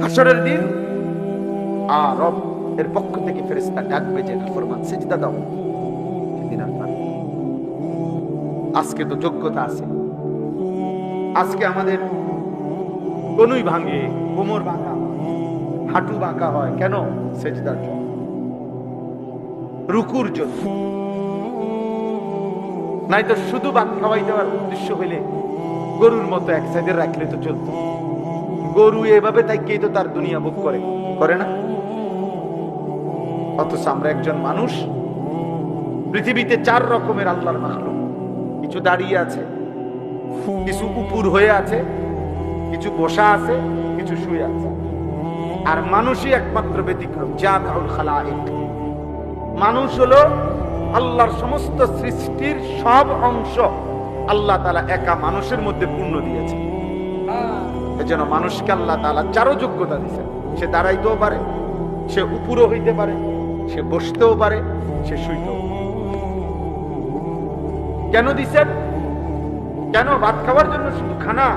হাসরের দিন? আর রব এর পক্ষ থেকে ফেরেশতা ডাকবে যে ফরমান সেজদা দাও। আজকে তো যোগ্যতা আছে। আজকে আমাদের কোনই ভাঙে কোমর হয়, হাঁটু বাঁকা হয়। কেন? সেজদার জন্য। রুকুর জন্য। নাই তো শুধু ভাত খাওয়াই দেওয়ার উদ্দেশ্য হইলে গরুর মতো এক সাইডে রাখলে তো চলতো। গরু এভাবে তাইকেই তো তার দুনিয়া ভোগ করে। করে না? অথচ আমরা একজন মানুষ, পৃথিবীতে চার রকমের আল্লাহর মাখলুক। কিছু দাঁড়িয়ে আছে, কিছু উপুর হয়ে আছে, কিছু বসা আছে, কিছু শুয়ে আছে। আর মানুষই একমাত্র ব্যতিক্রম জামিউল খালাইক। মানুষ হলো আল্লাহর সমস্ত সৃষ্টির সব অংশ আল্লাহ তালা একা মানুষের মধ্যে পূর্ণ দিয়েছে এজন্য মানুষকে আল্লাহ তালা চারো যোগ্যতা দিয়েছেন। সে দাঁড়াইতেও পারে, সে উপরও হইতে পারে, সে বসতেও পারে, সে শুইতেও কেন দিছেন কেন ভাত খাওয়ার জন্য শুধু খানা?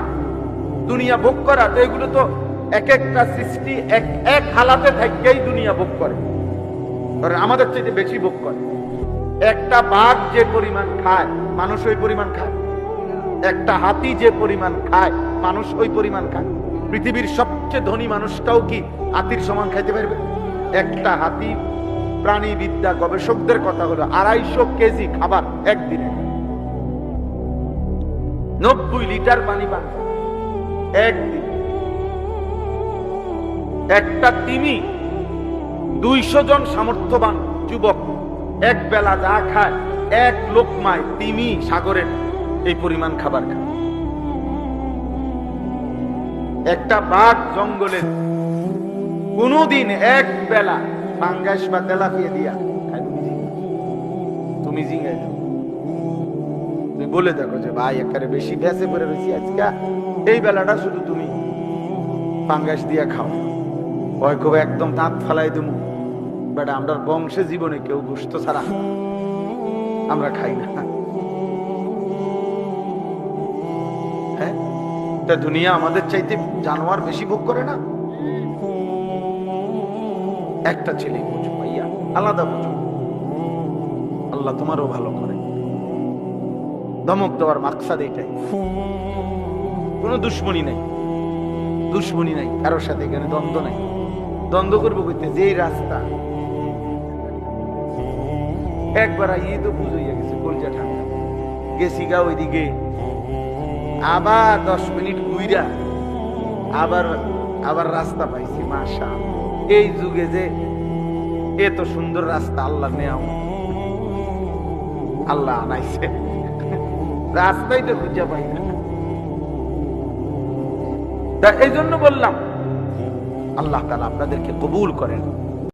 দুনিয়া ভোগ করা, তো এগুলো তো এক একটা সৃষ্টি এক এক হালাতে থাকতেই দুনিয়া ভোগ করে। কারণ আমাদের চাইতে বেশি ভোগ করে। একটা বাঘ যে পরিমাণ খায়, মানুষ ওই পরিমাণ খায়। একটা হাতি যে পরিমাণ খায় মানুষ ওই পরিমাণ খায়। পৃথিবীর সবচেয়ে ধনী মানুষটাও কি হাতির সমান খাইতে পারবে? একটা হাতি প্রাণীবিদ্যা গবেষকদের কথা হলো আড়াইশো কেজি খাবার একদিনে। নব্বই লিটার পানি পান। একদিন। একটা তিমি দুইশো জন সামর্থ্যবান যুবক এক বেলা যা খায়, এক লোকমায় তিমি সাগরের এই পরিমাণ খাবার খায়। একটা বাঘ জঙ্গলে কোনদিন এক বেলা পাঙ্গাস বা তেলাপিয়া দিয়া তুমি জিঙ্গাই বলে দেখো যে, ভাই একারে বেশি ভেসে পড়ে রয়েছি আজকে। এই বেলাটা শুধু তুমি পাঙ্গাস দিয়া খাও। ভয় কবে একদম দাঁত ফালাই দেবো বাট, আমরা বংশে জীবনে কেউ গুস্ত ছাড়া আমরা খাই না। তা দুনিয়া আমাদের চাইতে জানোয়ার বেশি ভোগ করে না? একটা ছেলে বুঝো ভাইয়া, আলাদা বুঝো। আল্লাহ তোমারও ভালো করে। ধমক দেওয়ার মাকসাদ এটাই। কোনো দুশ্মনী নাই। দুশ্মনী নাই, কারোর সাথে এখানে দ্বন্দ্ব নাই। দ্বন্দ্ব করব করতে যেই রাস্তা। একবার বুঝ হইয়া গেছে ঠান্ডা। গেছি গা ওইদিকে। আবার দশ মিনিট ঘুইরা আবার আবার রাস্তা পাইছি মাসা এই যুগে যে এত সুন্দর রাস্তা আল্লাহ নেওয়া আল্লাহ আনাইছে। রাস্তাই তো খুঁজে পাই না। এই জন্য বললাম, আল্লাহ তালা আপনাদেরকে কবুল করেন।